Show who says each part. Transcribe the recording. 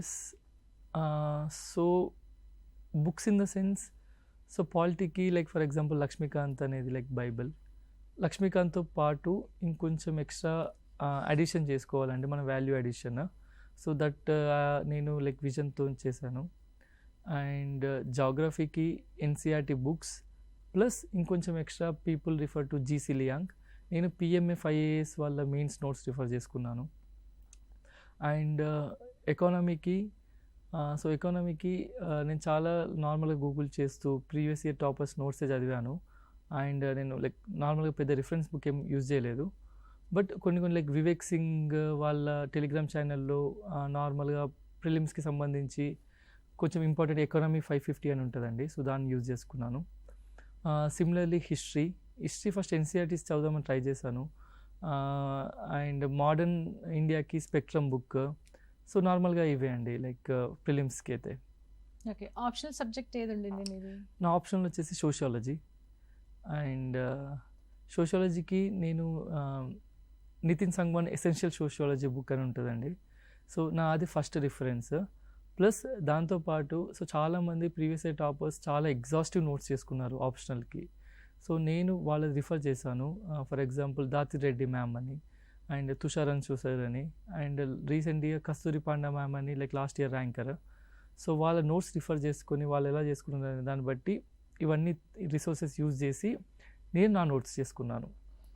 Speaker 1: Yes so books in the sense so పాలిటీకి like for example Laxmikanth అనేది like Bible లక్ష్మీకాంత్తో పాటు ఇంకొంచెం extra addition చేసుకోవాలండి మన వాల్యూ అడిషన్ సో దట్ నేను లైక్ విజన్తో చేశాను. అండ్ జాగ్రఫీకి ఎన్సీఆర్టీ బుక్స్ ప్లస్ ఇంకొంచెం extra people refer to GC Leong నేను పిఎంఎఫ్ ఐఏఎస్ వాళ్ళ మెయిన్స్ నోట్స్ రిఫర్ చేసుకున్నాను. అండ్ ఎకానమీకి సో ఎకానమీకి నేను చాలా నార్మల్గా గూగుల్ చేస్తూ ప్రీవియస్ ఇయర్ టాపర్స్ నోట్సే చదివాను. అండ్ uh, నేను లైక్ నార్మల్గా పెద్ద రిఫరెన్స్ బుక్ ఏం యూజ్ చేయలేదు. బట్ కొన్ని కొన్ని లైక్ వివేక్ సింగ్ వాళ్ళ టెలిగ్రామ్ ఛానల్లో నార్మల్గా ప్రిలిమ్స్కి సంబంధించి కొంచెం ఇంపార్టెంట్ ఎకానమీ ఫైవ్ ఫిఫ్టీ అని ఉంటుందండి. సో దాన్ని యూజ్ చేసుకున్నాను. Similarly history history first NCERTs చదువుదామని try చేశాను. అండ్ మోడర్న్ ఇండియాకి స్పెక్ట్రమ్ బుక్ సో నార్మల్గా ఇవే అండి లైక్ ప్రిలిమ్స్కి అయితే.
Speaker 2: ఓకే ఆప్షనల్ సబ్జెక్ట్ ఏది ఉండింది మీది?
Speaker 1: నా ఆప్షన్ వచ్చేసి సోషియాలజీ. అండ్ సోషియాలజీకి నేను Nitin Sangwan essential sociology book అని ఉంటుందండి. సో నా అది ఫస్ట్ రిఫరెన్స్. ప్లస్ దాంతోపాటు సో చాలామంది ప్రీవియస్ ఇయర్ టాపర్స్ చాలా ఎగ్జాస్టివ్ నోట్స్ చేసుకున్నారు ఆప్షనల్కి. సో నేను వాళ్ళది రిఫర్ చేశాను. ఫర్ ఎగ్జాంపుల్ దాతిరెడ్డి మ్యామ్ అని. అండ్ తుషారన్ చూసార్ అని అండ్ రీసెంట్గా కస్తూరి పాండా మ్యామ్ అని like last year ranker. So వాళ్ళ నోట్స్ రిఫర్ చేసుకొని వాళ్ళు ఎలా చేసుకున్నారు దాన్ని బట్టి ఇవన్నీ రిసోర్సెస్ యూజ్ చేసి నేను నా నోట్స్ చేసుకున్నాను.